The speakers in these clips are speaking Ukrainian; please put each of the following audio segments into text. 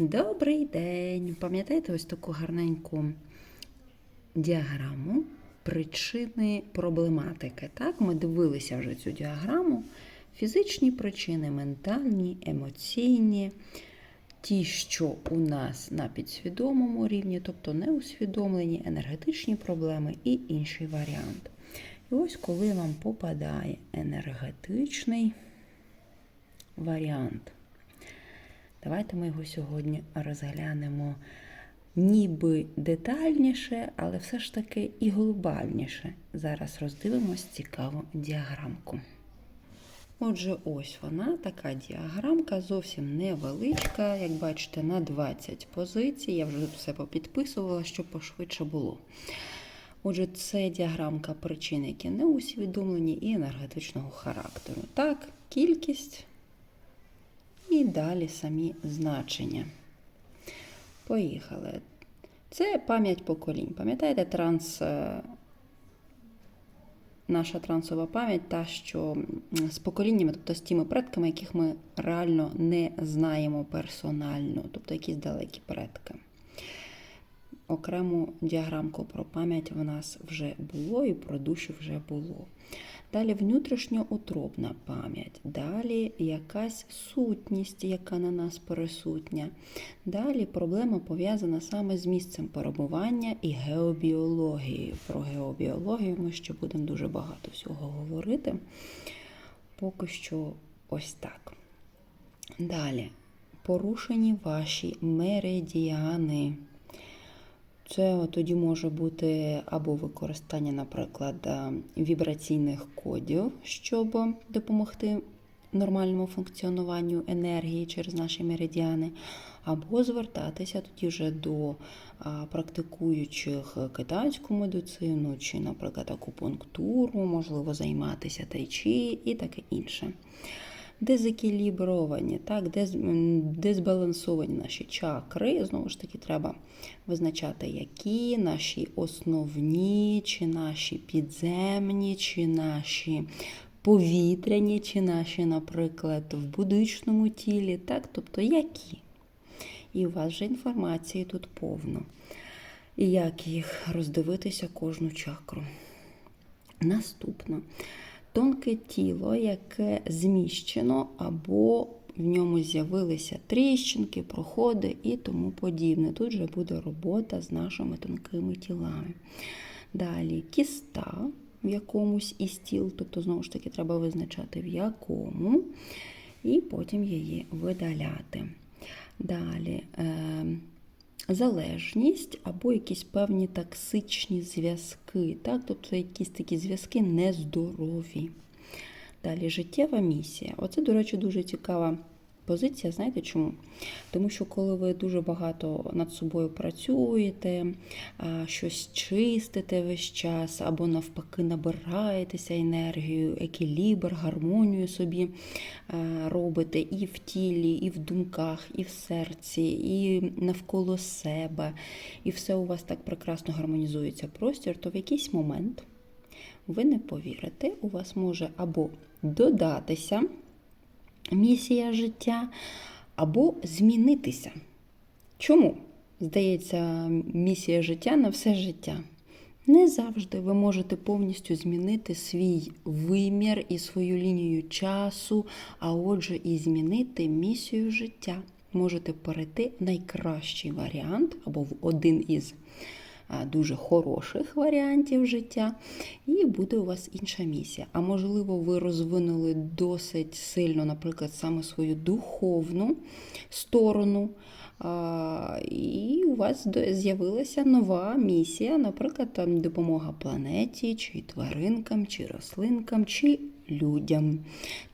Добрий день! Пам'ятаєте ось таку гарненьку діаграму причини проблематики? Так, ми дивилися вже цю діаграму. Фізичні причини, ментальні, емоційні, ті, що у нас на підсвідомому рівні, тобто неусвідомлені, енергетичні проблеми і інший варіант. І ось коли вам попадає енергетичний варіант. Давайте ми його сьогодні розглянемо ніби детальніше, але все ж таки і глобальніше. Зараз роздивимось цікаву діаграмку. Отже, ось вона, така діаграмка, зовсім невеличка, як бачите, на 20 позицій. Я вже все попідписувала, щоб пошвидше було. Отже, це діаграмка причин, які не усвідомлені і енергетичного характеру. Так, кількість і далі самі значення. Поїхали. Це пам'ять поколінь. Пам'ятаєте, транс, е, наша трансова пам'ять, та, що з поколіннями, тобто з тими предками, яких ми реально не знаємо персонально, тобто якісь далекі предки. Окрему діаграмку про пам'ять в нас вже було і про душі вже було. Далі внутрішньоутробна пам'ять, далі якась сутність, яка на нас присутня. Далі проблема пов'язана саме з місцем перебування і геобіологією. Про геобіологію ми ще будемо дуже багато всього говорити. Поки що ось так. Далі порушені ваші меридіани. Це тоді може бути або використання, наприклад, вібраційних кодів, щоб допомогти нормальному функціонуванню енергії через наші меридіани, або звертатися тоді вже до практикуючих китайську медицину, чи, наприклад, акупунктуру, можливо, займатися тайчі і таке інше дезекілібровані, так, дез, дезбалансовані наші чакри. Знову ж таки, треба визначати, які наші основні, чи наші підземні, чи наші повітряні, чи наші, наприклад, в будичному тілі, так, тобто які. І у вас вже інформації тут повно. І як їх роздивитися кожну чакру. Наступно тонке тіло, яке зміщено, або в ньому з'явилися тріщинки, проходи і тому подібне. Тут вже буде робота з нашими тонкими тілами. Далі кіста в якомусь із тіл, тобто, знову ж таки, треба визначати в якому, і потім її видаляти. Далі. Е залежність або якісь певні токсичні зв'язки, так? тобто якісь такі зв'язки нездорові. Далі життєва місія. Оце, до речі, дуже цікава позиція. Знаєте чому? Тому що, коли ви дуже багато над собою працюєте, щось чистите весь час, або навпаки набираєтеся енергію, екілібр, гармонію собі робите і в тілі, і в думках, і в серці, і навколо себе, і все у вас так прекрасно гармонізується простір, то в якийсь момент ви не повірите, у вас може або додатися місія життя, або змінитися. Чому? Здається, місія життя на все життя. Не завжди ви можете повністю змінити свій вимір і свою лінію часу, а отже, і змінити місію життя. Можете перейти в найкращий варіант або в один із дуже хороших варіантів життя, і буде у вас інша місія. А можливо, ви розвинули досить сильно, наприклад, саме свою духовну сторону. І у вас з'явилася нова місія, наприклад, там допомога планеті, чи тваринкам, чи рослинкам, чи людям.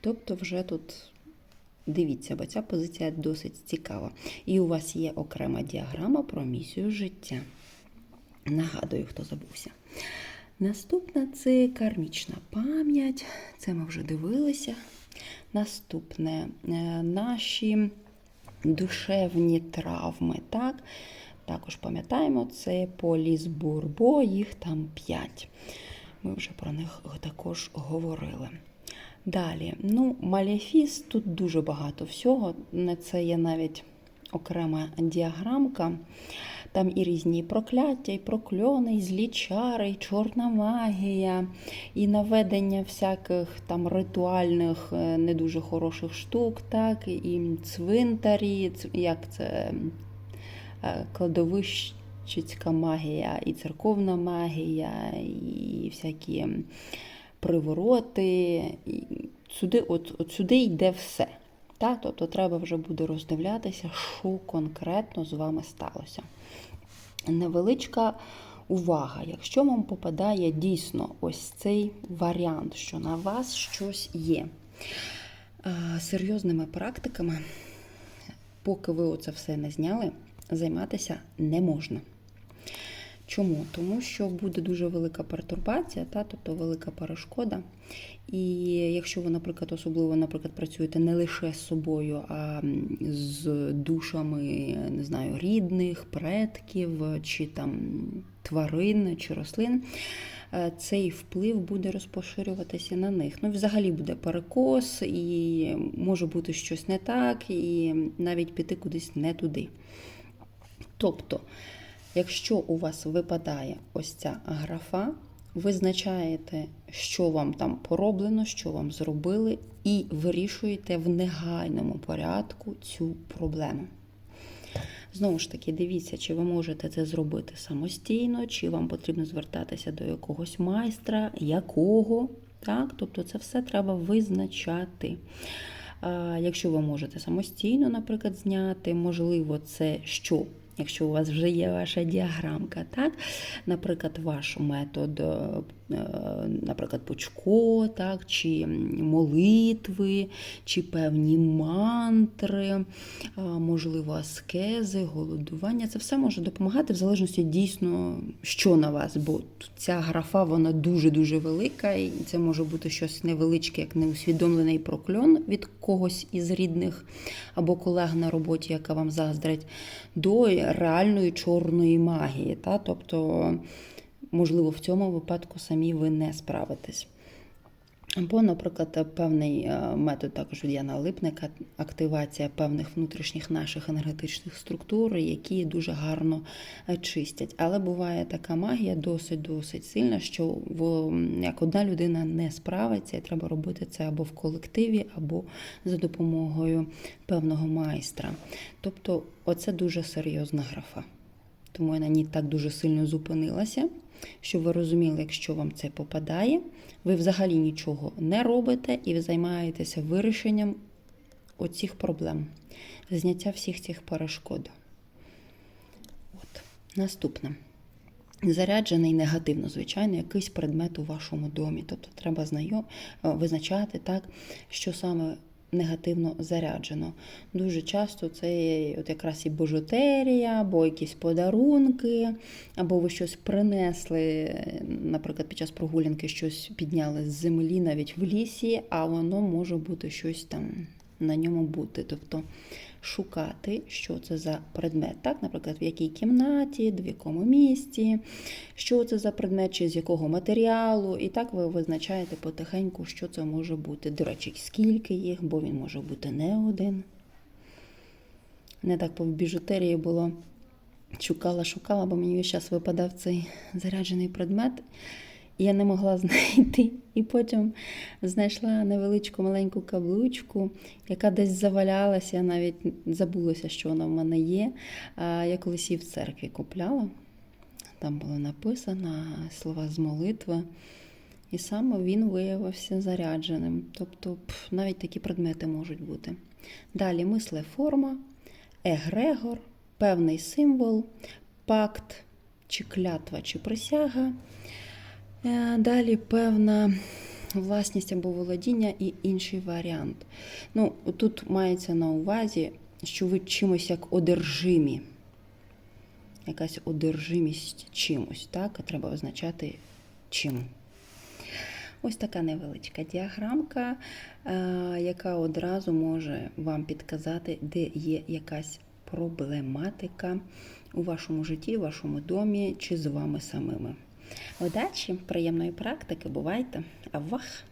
Тобто, вже тут дивіться, бо ця позиція досить цікава. І у вас є окрема діаграма про місію життя. Нагадую, хто забувся. Наступна це кармічна пам'ять, це ми вже дивилися. Наступне е, наші душевні травми. так? Також пам'ятаємо, це поліс бурбо, їх там 5. Ми вже про них також говорили. Далі, ну, малефіс, тут дуже багато всього. Це є навіть окрема діаграмка. Там і різні прокляття, і прокльони, і злі чари, і чорна магія, і наведення всяких там ритуальних, е, не дуже хороших штук, так, і цвинтарі, як це е, кладовищицька магія, і церковна магія, і всякі привороти. Сюди, от, от сюди йде все. Та? Тобто треба вже буде роздивлятися, що конкретно з вами сталося. Невеличка увага, якщо вам попадає дійсно ось цей варіант, що на вас щось є. Серйозними практиками, поки ви оце все не зняли, займатися не можна. Чому? Тому що буде дуже велика пертурбація, та, тобто велика перешкода. І якщо ви, наприклад, особливо, наприклад, працюєте не лише з собою, а з душами, не знаю, рідних, предків, чи там тварин, чи рослин, е, цей вплив буде розпоширюватися на них. Ну, взагалі буде перекос, і може бути щось не так, і навіть піти кудись не туди. Тобто, якщо у вас випадає ось ця графа, визначаєте, що вам там пороблено, що вам зробили, і вирішуєте в негайному порядку цю проблему. Знову ж таки, дивіться, чи ви можете це зробити самостійно, чи вам потрібно звертатися до якогось майстра, якого. Так? Тобто це все треба визначати. Якщо ви можете самостійно, наприклад, зняти, можливо, це що? Якщо у вас вже є ваша діаграмка, так? наприклад, ваш метод, е, е, наприклад, пучко, так? чи молитви, чи певні мантри, можливо, аскези, голодування, це все може допомагати в залежності дійсно, що на вас, бо ця графа вона дуже-дуже велика, і це може бути щось невеличке, як неусвідомлений прокльон від когось із рідних або колег на роботі, яка вам заздрить, до реальної чорної магії. Та? Тобто, можливо, в цьому випадку самі ви не справитесь. Або, наприклад, певний е, метод також від Яна Липника, активація певних внутрішніх наших енергетичних структур, які дуже гарно е, чистять. Але буває така магія досить-досить сильна, що в, як одна людина не справиться, і треба робити це або в колективі, або за допомогою певного майстра. Тобто, оце дуже серйозна графа. Тому я на ній так дуже сильно зупинилася, щоб ви розуміли, якщо вам це попадає, ви взагалі нічого не робите і ви займаєтеся вирішенням оцих проблем, зняття всіх цих перешкод. От. Наступне. Заряджений негативно, звичайно, якийсь предмет у вашому домі. Тобто треба знайом... е, визначати, так, що саме негативно заряджено. Дуже часто це от якраз і божутерія, або якісь подарунки, або ви щось принесли, наприклад, під час прогулянки щось підняли з землі, навіть в лісі, а воно може бути щось там на ньому бути. Тобто шукати, що це за предмет. Так, наприклад, в якій кімнаті, в якому місці, що це за предмет, чи з якого матеріалу. І так ви визначаєте потихеньку, що це може бути. До речі, скільки їх, бо він може бути не один. Не так по біжутерії було. Шукала, шукала, бо мені весь час випадав цей заряджений предмет. Я не могла знайти. І потім знайшла невеличку маленьку каблучку, яка десь завалялася, навіть забулася, що вона в мене є. Я колись її в церкві купляла. Там було написано слова з молитви. І саме він виявився зарядженим. Тобто навіть такі предмети можуть бути. Далі мисле форма, егрегор, певний символ, пакт, чи клятва, чи присяга. Е, Далі певна власність або володіння і інший варіант. Ну, тут мається на увазі, що ви чимось як одержимі. Якась одержимість чимось, так? Треба визначати чим. Ось така невеличка діаграмка, е, яка одразу може вам підказати, де є якась проблематика у вашому житті, в вашому домі чи з вами самими. Удачі, приємної практики, бувайте! Авах!